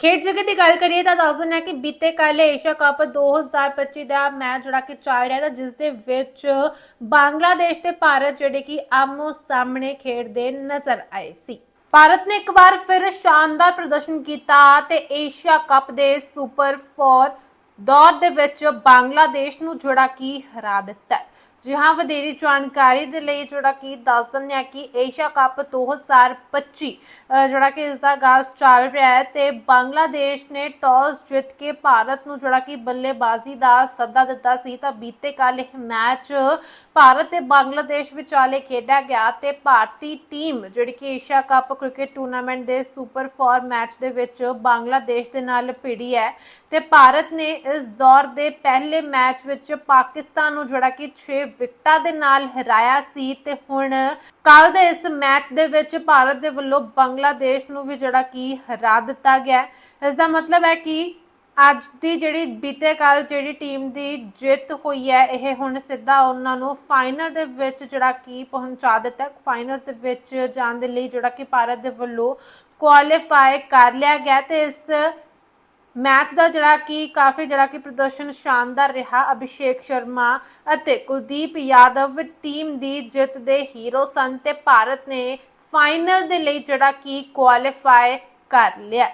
ਖੇਡ ਜਗਤ ਦੀ ਗੱਲ ਕਰੀਏ ਤਾਂ ਦੱਸ ਦਿੰਦੇ ਕਿ ਬੀਤੇ ਕੱਲ ਏਸ਼ੀਆ ਕੱਪ 2025 ਦਾ ਮੈਚ ਜਿਹੜਾ ਕਿ ਚੱਲ ਰਿਹਾ था ਜਿਸ ਦੇ ਵਿੱਚ ਬੰਗਲਾਦੇਸ਼ ਤੇ ਭਾਰਤ ਜਿਹੜੇ ਕਿ ਆਮੋ ਸਾਹਮਣੇ ਖੇਡਦੇ ਨਜ਼ਰ ਆਏ ਸੀ। ਭਾਰਤ ਨੇ ਇੱਕ ਵਾਰ ਫਿਰ ਸ਼ਾਨਦਾਰ ਪ੍ਰਦਰਸ਼ਨ ਕੀਤਾ ਤੇ ਏਸ਼ੀਆ ਕੱਪ ਦੇ ਸੁਪਰ 4 ਦੌਰ ਦੇ ਵਿੱਚ ਬੰਗਲਾਦੇਸ਼ ਨੂੰ ਜਿਹੜਾ ਕਿ ਹਰਾ ਦਿੱਤਾ ਜੀ ਹਾਂ, ਵਧੇਰੀ ਜਾਣਕਾਰੀ ਦੇ ਲਈ ਜਿਹੜਾ ਕਿ ਦੱਸ ਦਿੰਦੇ ਆ ਕਿ ਏਸ਼ੀਆ ਕੱਪ 2025 ਅਹ ਜਿਹੜਾ ਕਿ ਇਸ ਦਾ ਆਗਾਜ਼ ਚੱਲ ਰਿਹਾ ਹੈ ਤੇ ਬੰਗਲਾਦੇਸ਼ ਨੇ ਟਾਸ ਜਿੱਤ ਕੇ ਭਾਰਤ ਨੂੰ ਜਿਹੜਾ ਕਿ ਬੱਲੇਬਾਜ਼ੀ ਦਾ ਸੱਦਾ ਦਿੱਤਾ ਸੀ। ਤਾਂ ਬੀਤੇ ਕੱਲ ਇਹ ਮੈਚ ਭਾਰਤ ਤੇ ਬੰਗਲਾਦੇਸ਼ ਵਿਚਾਲੇ ਖੇਡਿਆ ਗਿਆ ਤੇ ਭਾਰਤੀ ਟੀਮ ਜਿਹੜੀ ਕਿ ਏਸ਼ੀਆ ਕੱਪ ਕ੍ਰਿਕਟ ਟੂਰਨਾਮੈਂਟ ਦੇ ਸੁਪਰ 4 ਮੈਚ ਦੇ ਵਿੱਚ ਬੰਗਲਾਦੇਸ਼ ਦੇ ਨਾਲ ਭਿੜੀ ਹੈ ਤੇ ਭਾਰਤ ਨੇ ਇਸ ਦੌਰ ਦੇ ਪਹਿਲੇ ਮੈਚ ਵਿੱਚ ਪਾਕਿਸਤਾਨ ਨੂੰ ਜਿਹੜਾ ਕਿ 6 ਵਿਕਟਾਂ ਦੇ ਨਾਲ ਹਰਾਇਆ ਸੀ ਤੇ ਹੁਣ ਕੱਲ ਦੇ ਇਸ ਮੈਚ ਦੇ ਵਿੱਚ ਭਾਰਤ ਦੇ ਵੱਲੋਂ ਬੰਗਲਾਦੇਸ਼ ਨੂੰ ਵੀ ਜਿਹੜਾ ਕਿ ਹਰਾ ਦਿੱਤਾ ਗਿਆ ਇਸ ਦਾ ਮਤਲਬ ਹੈ ਕਿ ਅੱਜ ਦੀ ਜਿਹੜੀ ਬੀਤੇ ਕੱਲ ਜਿਹੜੀ ਟੀਮ ਦੀ ਜਿੱਤ ਹੋਈ ਹੈ, ਇਹ ਹੁਣ ਸਿੱਧਾ ਉਹਨਾਂ ਨੂੰ ਫਾਈਨਲ ਦੇ ਵਿੱਚ ਜਿਹੜਾ ਕਿ ਪਹੁੰਚਾ ਦਿੱਤਾ ਫਾਈਨਲ ਦੇ ਵਿੱਚ ਜਾਣ ਦੇ ਲਈ ਜਿਹੜਾ ਕਿ ਭਾਰਤ ਦੇ ਵੱਲੋਂ ਕੁਆਲੀਫਾਈ ਕਰ ਲਿਆ ਗਿਆ ਤੇ ਇਸ ਮੈਚ ਦਾ ਜਿਹੜਾ ਕਿ ਕਾਫੀ ਜਿਹੜਾ ਕਿ ਪ੍ਰਦਰਸ਼ਨ ਸ਼ਾਨਦਾਰ ਰਿਹਾ, ਅਭਿਸ਼ੇਕ ਸ਼ਰਮਾ ਅਤੇ ਕੁਲਦੀਪ ਯਾਦਵ ਟੀਮ ਦੀ ਜਿੱਤ ਦੇ ਹੀਰੋ ਸਨ ਤੇ ਭਾਰਤ ਨੇ ਫਾਈਨਲ ਦੇ ਲਈ ਜਿਹੜਾ ਕਿ ਕੁਆਲੀਫਾਈ ਕਰ ਲਿਆ।